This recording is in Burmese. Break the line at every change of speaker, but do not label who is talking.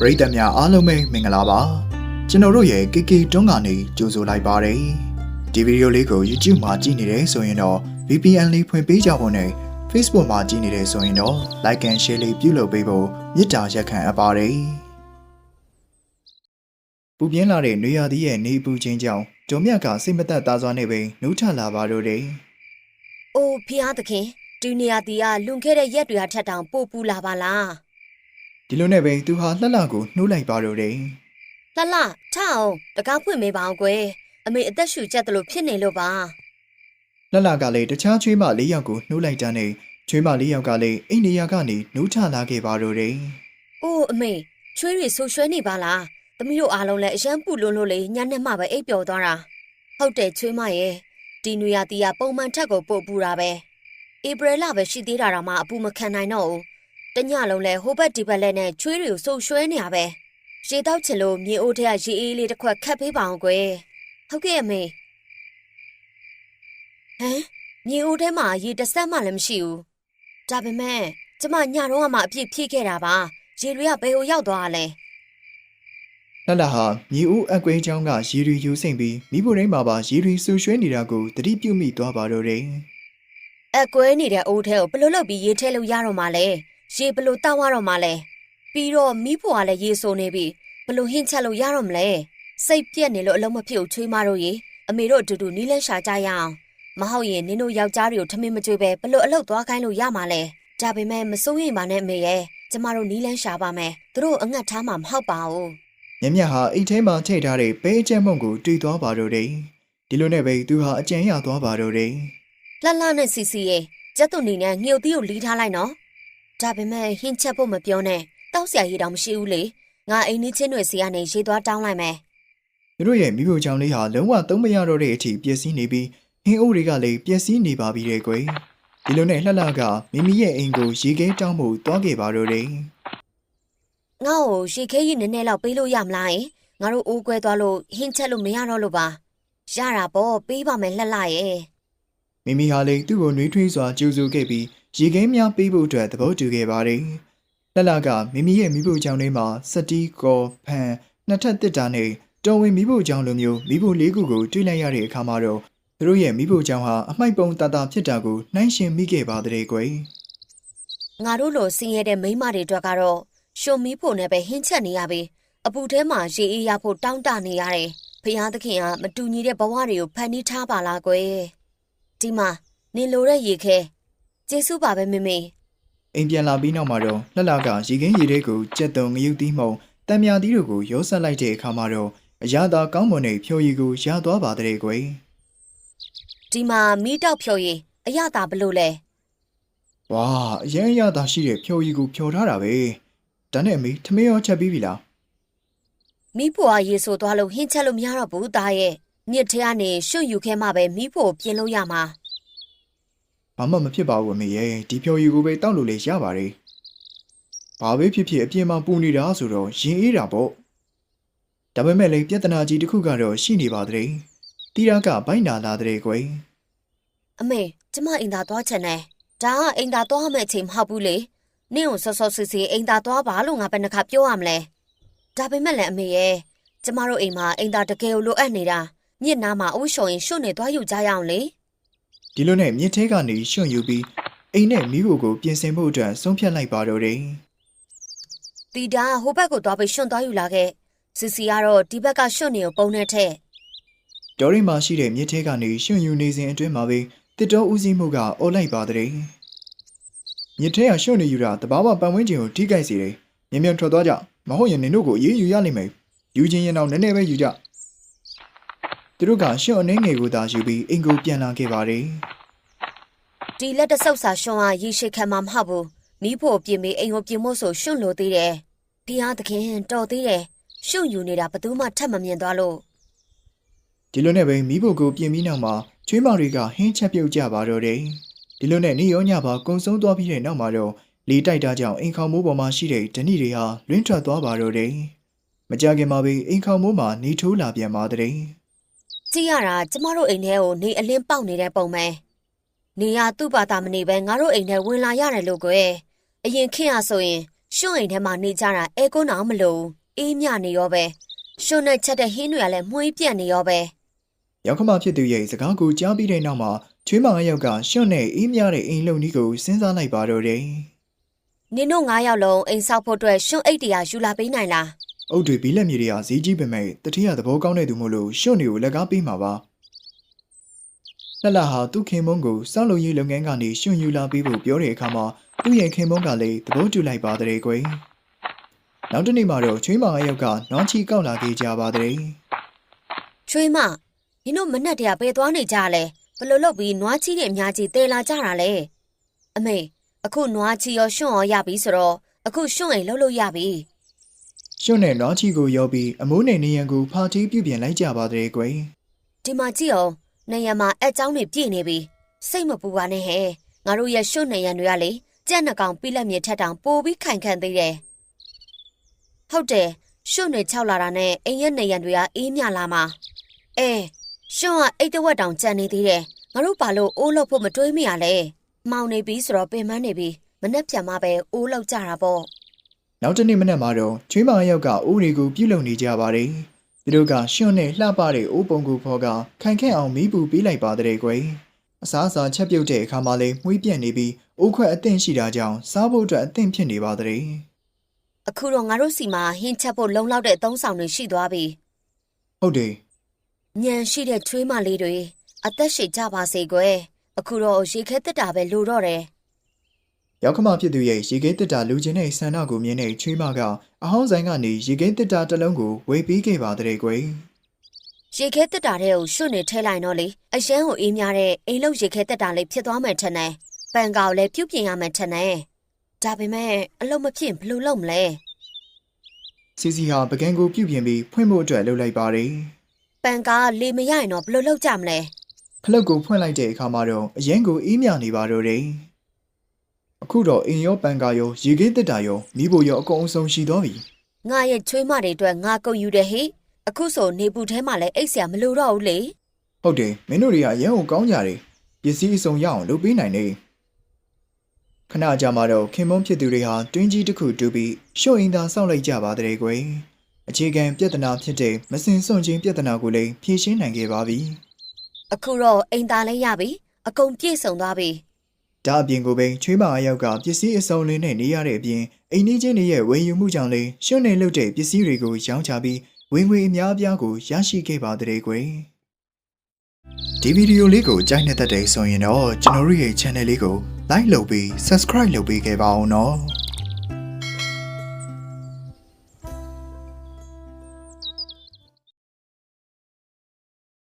ပရိသတ်များအားလုံးပဲမင်္ဂလာပါကျွန်တော်တို့ရဲ့ KK တွန်းကနေကြိုဆိုလိုက်ပါတယ်ဒီဗီဒီယိုလေးကို YouTube မှာကြည့်နေတယ်ဆိုရင်တော့ VPN လေးဖွင့်ပေးကြဖို့နဲ့ Facebook မှာကြည့်နေတယ်ဆိုရင်တော့ Like and Share လေးပြုလုပ်ပေးဖို့မေတ္တာရက်ခံအပ်ပါတယ်ပူပြင်းလာတဲ့နေရာသီးရဲ့နေပူချင်းကြောင့်ဂျုံမြတ်ကစိတ်မသက်သားစွာနဲ့ပဲနှုတ်ထလာပါတော့တယ်။
အိုးဖျားသခင်ဒီနေရာတီကလွန်ခဲ့တဲ့ရက်တွေကထက်တောင်ပိုပူလာပါလား
ဒီလိုနဲ့ပဲသူဟာလှလှကိုနှိုးလိုက်ပါတော့တယ်။
လှလှထအောင်တကားဖွင့်မေးပါအောင်ကွယ်။အမေအသက်ရှူကျက်တယ်လို့ဖြစ်နေလို့ပါ
လှလှကလည်းတခြားချွေးမလေးယောက်ကိုနှိုးလိုက်တဲ့နဲ့ချွေးမလေးယောက်ကလည်းအိမ်နေရာကနေနှိုးထလာခဲ့ပါတော့တယ်။
အိုးအမေချွေးတွေဆူရွှဲနေပါလား။သမီးတို့အားလုံးလည်းအရန်ပူလွန်းလို့လေညနေမှပဲအိပ်ပျော်သွားတာ။ဟုတ်တယ်ချွေးမရဲ့ဒီနေရာတီကပုံမှန်ထက်ကိုပိုပူတာပဲ။ဧပြီလပဲရှိသေးတာတော့မှအပူမခံနိုင်တော့ဘူး။ တညလုံးလဲဟိုဘက်ဒီဘက်လဲနဲ့ချွေးတွေကိုဆူရွှဲနေရပဲ။ရေတောက်ချင်လို့မြေအိုးထက်ကရေအေးလေးတစ်ခွက်ခတ်ပေးပါအောင်ကွယ်။ဟုတ်ကဲ့အမေ။ဟမ်မြေအိုးထဲမှာရေတစ်စက်မှလည်းမရှိဘူး။ဒါပေမဲ့ကျမညတော့မှအပြည့်ဖြည့်ခဲ့တာပါ။ရေတွေကဘယ်ကိုရောက်သွားတာလဲ
လှလှဟာမြေဦးအကွဲချောင်းကရေရီယူစိမ့်ပြီးမိဖို့တိုင်းမှာပါရေရီဆူရွှဲနေတာကိုသတိပြုမိသွားပါတော့တယ်။
အကွဲနေတဲ့အိုးထဲကိုဘယ်လို့လုပ်ပြီးရေထဲလို့ရတော့မှလဲ။ ရေဘယ်လို့တောက်ရတော့မှလဲ။ပြီးတော့မိဖို့ကလည်းရေဆိုနေပြီ။ဘယ်လို့ဟင်းချက်လို့ရတော့မလဲ။စိတ်ပြက်နေလို့အလုံးမဖြစ်ဘူးချွေးမတို့ရေ။အမေတို့အတူတူနီးလဲရှာကြရအောင်။မဟုတ်ရင်နင်တို့ယောက်ျားတွေကိုထမင်းမကြွေးပဲဘယ်လို့အလုပ်သွားခိုင်းလို့ရမှာလဲ။ဒါပေမဲ့မစိုးရိမ်ပါနဲ့အမေရဲ့။ကျမတို့နီးလန်းရှာပါမယ်။သူတို့အငတ်ထားမှာမဟုတ်ပါဘူး။
မြက်မြက်ဟာအိတ်ထဲမှာထည့်ထားတဲ့ပဲအကျက်မုံကိုတွေ့သွားပါတော့တယ်ဒီလိုနဲ့ပဲသူဟာအကြံရသွားပါတော့တယ်
လှလှနဲ့စီစီရဲ့ကျက်သွန်နေနဲ့ငှုတ်သီးကိုလီးထားလိုက်နော် ဒါပေမဲ့ဟင်းချက်ဖို့မပြောနဲ့တောက်ဆရာကြီးတောင်မရှိဘူးလေငါအိမ်နီးချင်းတွေစီကနေရေသွားတောင်းလိုက်မယ်
သူတို့ရဲ့မိဖို့ချောင်းလေးဟာလုံးဝသုံးမရတော့တဲ့အထိပျက်စီးနေပြီးဟင်းအိုးတွေကလည်းပျက်စီးနေပါပြီတဲ့ကွယ်ဒီလိုနဲ့လှလှကမိမိရဲ့အိမ်ကိုရေခဲတောင်းမှုသွားခဲ့ပါတော့တယ်
ငါ့ကိုရေခဲကြီးနည်းနည်းလောက်ပေးလို့ရမလားယင်ငါတို့အိုးကွဲသွားလို့ဟင်းချက်လို့မရတော့လို့ပါရတာပေါ့ပေးပါမယ်လှလှရဲ့
မိမိဟာလည်းသူ့ကိုနှွေးထွေးစွာကြိုးဆိုခဲ့ပြီး ရေခဲများပေးဖို့အတွက်သဘောတူခဲ့ပါတယ်လှလှကမိမိရဲ့မိဖို့ချောင်းထဲမှာစတီးကော်ဖန်နှစ်ထပ်တစ်တာနဲ့တော်ဝင်မိဖို့ချောင်းလိုမျိုးမိဖို့လေးခုကိုတွေ့လိုက်ရတဲ့အခါမှာတော့သူတို့ရဲ့မိဖို့ချောင်းဟာအမိုက်ပုံတတာဖြစ်တာကိုနှိုင်းယှဉ်မိခဲ့ပါတဲ့ကွယ်
ငါတို့လိုဆင်းရဲတဲ့မိန်းမတွေအတွက်ကတော့ရှုံမီးဖို့နဲ့ပဲဟင်းချက်နေရပြီအပူထဲမှာရေအေးရဖို့တောင်းတနေရတယ်ဖျားသခင်ကမတူညီတဲ့ဘဝတွေကိုဖန်တီးထားပါလားကွယ်ဒီမှာနင်လိုတဲ့ရေခဲ ကျေးဇူးပါပဲမေမေ
အိမ်ပြန်လာပြီးနောက်မှာတော့လှလှကရေခင်းရေထဲကိုကြက်တုံငရုတ်သီးမှုံတံမြာသီးတို့ကိုရောဆက်လိုက်တဲ့အခါမှာတော့အရာသာကောင်းမွန်တဲ့ဖြိုရည်ကိုရသွားပါတဲ့ကွယ်
ဒီမှာမီးတောက်ဖြော်ရင်အရသာဘလို့လဲ။
ဝါအရင်အရသာရှိတဲ့ဖြိုရည်ကိုဖြော်ထားတာပဲ။ဒါနဲ့အမေထမင်းရောချက်ပြီးပြီလား
မီးဖို့ကရေဆိုသွားလို့ဟင်းချက်လို့မရတော့ဘူးသားရဲ့မြစ်ထဲကနေရွှွန့်ယူခဲမှပဲမီးဖို့ပြင်လို့ရမှာ။
ဘာမှမဖြစ်ပါဘူးအမေရဲ့ဒီဖြိုရည်ကိုပဲတောက်လို့လေရပါတယ်။ဘာပဲဖြစ်ဖြစ်အပြင်မှာပူနေတာဆိုတော့ရင်အေးတာပေါ့။ဒါပေမဲ့လည်းပြဿနာကြီးတစ်ခုကတော့ရှိနေပါတဲ့။တီရာကဘိုင်းနာလာတဲ့ကွယ်
အမေကျမအိမ်သာသွားချင်တယ်ဒါကအိမ်သာသွားမယ့်အချိန်မဟုတ်ဘူးလေနင့်ကိုစောစောစီစီအိမ်သာသွားပါလို့ငါဘယ်နှခါပြောရမလဲဒါပေမဲ့လည်းအမေရဲ့ကျမတို့အိမ်မှာအိမ်သာတကယ်ကိုလိုအပ်နေတာမြစ်နားမှာအဝှရှော်ရင်ရွှွန့်နေသွားယူကြရအောင်လေ။
ဒီလိုနဲ့မြစ်ထဲကနေရွှွန့်ယူပြီးအိမ်နဲ့မိဖို့ကိုပြင်ဆင်ဖို့အတွက်ဆုံးဖြတ်လိုက်ပါတော့တယ်။
တီတာဟိုဘက်ကိုသွားပြီးရွှွန့်သွားယူလာခဲ့စီစီကတော့ဒီဘက်ကရွှွန့်နေကိုပုံနဲ့ထည့်
ဒေါ်ရီမှာရှိတဲ့မြစ်ထဲကနေရှင်ယူနေစဉ်အတွင်းမှာပဲတစ်တော်ဦးစီးမှုကအော်လိုက်ပါတဲ့မြစ်ထဲကရှင်နေယူတာတဘာဝပတ်ဝန်းကျင်ကိုထိခိုက်စေတယ်မြင်မြန်ထွက်သွားကြမဟုတ်ရင်နင်တို့ကိုအေးအေးယူရနိုင်မယ်ယူချင်းရင်တော့နည်းနည်းပဲယူကြသူတို့ကရှင်အနေငယ်ကိုသာယူပြီးအင်ကိုပြန်လာခဲ့ပါတယ်
ဒီလက်တဆုပ်စာရွှွန့်ကရေရှိခံမှာမဟုတ်ဘူးမိဖို့ပြင်ပြီးအိမ်ကိုပြင်ဖို့ဆိုရွှွန့်လိုသေးတယ်ဖီးအားသခင်တော်သေးတယ်ရွှွန့်ယူနေတာဘယ်သူမှထပ်မမြင်သွားလို့
ဒီလိုနဲ့ပဲမိဖို့ကိုပြင်ပြီးနောက်မှာချွေးမတွေကဟင်းချက်ပြုတ်ကြပါတော့တယ်ဒီလိုနဲ့နေရောညပါကုံဆုံးသွားပြီးတဲ့နောက်မှာတော့လေတိုက်တာကြောင့်အိမ်ခေါင်မိုးပေါ်မှာရှိတဲ့ဓဏီတွေဟာလွင့်ထွက်သွားပါတော့တယ်မကြခင်မှာပဲအိမ်ခေါင်မိုးမှာနေထိုးလာပြန်ပါတဲ့
ကြည့်ရတာကျမတို့အိမ်ထဲကိုနေအလင်းပေါက်နေတဲ့ပုံပဲ နေရသူ့ဘာသာမနေပဲငါတို့အိမ်ထဲဝင်လာရတယ်လို့ကွယ်အရင်ခင်ရဆိုရင်ရွှွန့်အိမ်ထဲမှာနေကြတာအဲကွန်းအောင်မလို့အေးမြနေရောပဲရွှွန့်နဲ့ချက်တဲ့ဟင်းတွေကလည်းမှုေးပြက်နေရောပဲ
ရောက်ခမဖြစ်သူရဲ့စကားကိုကြားပြီးတဲ့နောက်မှာချွေးမငါယောက်ကရှွန့်နဲ့အေးမြတဲ့အိမ်လုံကြီးကိုစဉ်းစားလိုက်ပါတော့တယ်
နင်တို့၅ယောက်လုံးအိမ်ဆောက်ဖို့အတွက်ရွှွန့်အိတ်တရာယူလာပေးနိုင်လား။
အုတ်တွေဘီလက်မြေတွေကဈေးကြီးပေမဲ့တတိယသဘောကောင်းတဲ့သူမို့လို့ရှွန့်တွေကိုလက်ကားပေးမှာပါ။ လှလှဟာသူ့ခင်မုန်းကိုစောက်လုံရေးလုပ်ငန်းကနေရှွန့်ယူလာပေးဖို့ပြောတဲ့အခါမှာသူ့ရဲ့ခင်မုန်းကလည်းသဘောတူလိုက်ပါတဲ့ကွယ်။နောက်တစ်နေ့မှာတော့ချွေးမငါယောက်ကနွားချီကောက်လာခဲ့ကြပါတဲ့
ချွေးမနင်တို့မနဲ့တရာပဲသွားနေကြလဲဘလို့လုပ်ပြီးနွားချီးတွေအများကြီးတဲလာကြတာလဲအမေအခုနွားချီရောရွှွန့်ရောရပြီဆိုတော့အခုရွှွန့်အိမ်လှုပ်လို့ရပြီ။
ရှွန့်နဲ့နွားချီကိုရောပြီးအမိုးနဲ့နေရန်ကိုဖာတီးပြုပြင်လိုက်ကြပါတဲ့ကွယ်
ဒီမှာကြည့်အောင် နေရမှာအကြောင်းတွေပြည့်နေပြီစိတ်မပူပါနဲ့ဟဲ့ငါတို့ရဲ့ရွှွန့်နေရန်တွေကလေကြက်နှကောင်ပြိလက်မြေထက်တောင်ပိုပြီးခိုင်ခန့်သေးတယ်ဟုတ်တယ်ရွှွန့်တွေခြောက်လာတာနဲ့အိမ်ရဲ့နေရန်တွေကအေးမြလာမှာအဲရွှွန့်ကအိတ်တဝက်တောင်ကြံနေသေးတယ်ငါတို့ဘာလို့အိုးလို့ဖို့မတွေးမိရလဲမောင်နေပြီဆိုတော့ပင်မနေပြီမနှက်ပြန်မှပဲအိုးလောက်ကြတာပေါ့။
နောက်တစ်နေ့မနက်မှာတော့ချွေးမငါယောက်ကအိုးတွေကိုပြုတ်လုံနေကြပါတယ်။ သူတို့ကရှွန့်နဲ့လှပတဲ့အိုးပုံကိုဖော်ကခိုင်ခန့်အောင်မီးပူပေးလိုက်ပါတဲ့ကွယ်။အစားအစာချက်ပြုတ်တဲ့အခါမှာလည်းမှုေးပြက်နေပြီးအိုးခွက်အသင့်ရှိတာကြောင့်စားဖို့အတွက်အသင့်ဖြစ်နေပါတဲ့
အခုတော့ငါတို့စီမှာဟင်းချက်ဖို့လုံလောက်တဲ့အသုံးဆောင်တွေရှိသွားပြီ။
ဟုတ်တယ်
ညံရှိတဲ့ချွေးမလေးတွေအသက်ရှည်ကြပါစေကွယ်အခုတော့ရေခဲတက်တာပဲလိုတော့တယ်။
ရောက်ခမဖြစ်သူရဲ့ရေခဲတစ်တာလူချင်းတဲ့ဆန္ဒကိုမြင်တဲ့ချွေးမကအဟောင်းဆိုင်ကနေရေခဲတစ်တာတစ်လုံးကိုဝေပေးခဲ့ပါတဲ့ကွယ်
ရေခဲတက်တာတဲ့ကိုရွှွတ်နေထဲလိုက်တော့လေအရန်ကိုအေးများတဲ့အိမ်လုံးရေခဲတက်တာလေးဖြစ်သွားမယ်ထင်တယ်ပန်ကောက်လည်းပြုတ်ပြင်ရမယ်ထင်တယ်ဒါပေမဲ့အလုံးမဖြစ်ဘယ်လို့လုပ်မလဲ။
စီစီဟာပကံကိုပြုတ်ပြင်ပြီးဖွင့်ဖို့အတွက်လှုပ်လိုက်ပါတယ်
ပန်ကားလေမရရင်တော့ဘယ်လို့လုပ်ကြမလဲ။
ဖလုတ်ကိုဖွင့်လိုက်တဲ့အခါမှာတော့အရင်ကိုအေးမြနေပါတော့တယ်။ အခုတော့အင်ရောပန်ကာရောရေခဲတစ်တာရောမိဖို့ရောအကုန်အစုံရှိသွားပြီ
ငါရဲ့ချွေးမတွေအတွက်ငါကုတ်ယူတယ်ဟိအခုဆိုနေပူထဲမှာလည်းအိတ်ဆရာမလိုတော့ဘူးလေ။
ဟုတ်တယ်မင်းတို့တွေကရန်ကိုကောင်းကြတယ်။ပစ္စည်းအစုံရအောင်လုပ်ပေးနိုင်နေ။ခဏကြာမှတော့ခင်မုန်းဖြစ်သူတွေဟာတွင်းကြီးတစ်ခုတူးပြီးရှုပ်အင်သာစောင့်လိုက်ကြပါတဲ့ကွယ်။အခြေခံပြဿနာဖြစ်တဲ့မစင်စွန့်ခြင်းပြဿနာကိုလည်းဖြေရှင်းနိုင်ခဲ့ပါပြီ။
အခုတော့အိမ်သားလည်းရပြီအကုန်ပြည့်စုံသွားပြီ
ဒါအပြင်ကိုပဲချွေးမအယောက်ကပစ္စည်းအစုံလေးနဲ့နေရတဲ့အပြင်အိမ်နီးချင်းတွေရဲ့ဝယ်ယူမှုကြောင့်လည်းရှွန့်နေလုတ်တဲ့ပစ္စည်းတွေကိုရောင်းချပြီးဝင်ငွေအများအပြားကိုရရှိခဲ့ပါတဲ့ကွယ်ဒီဗီဒီယိုလေးကိုကြိုက်နေတဲ့တဲ့ဆိုရင်တော့ကျွန်တော်တို့ရဲ့ channel လေးကို like လုပ်ပြီး subscribe လုပ်ပေးခဲ့ပါအောင်နော်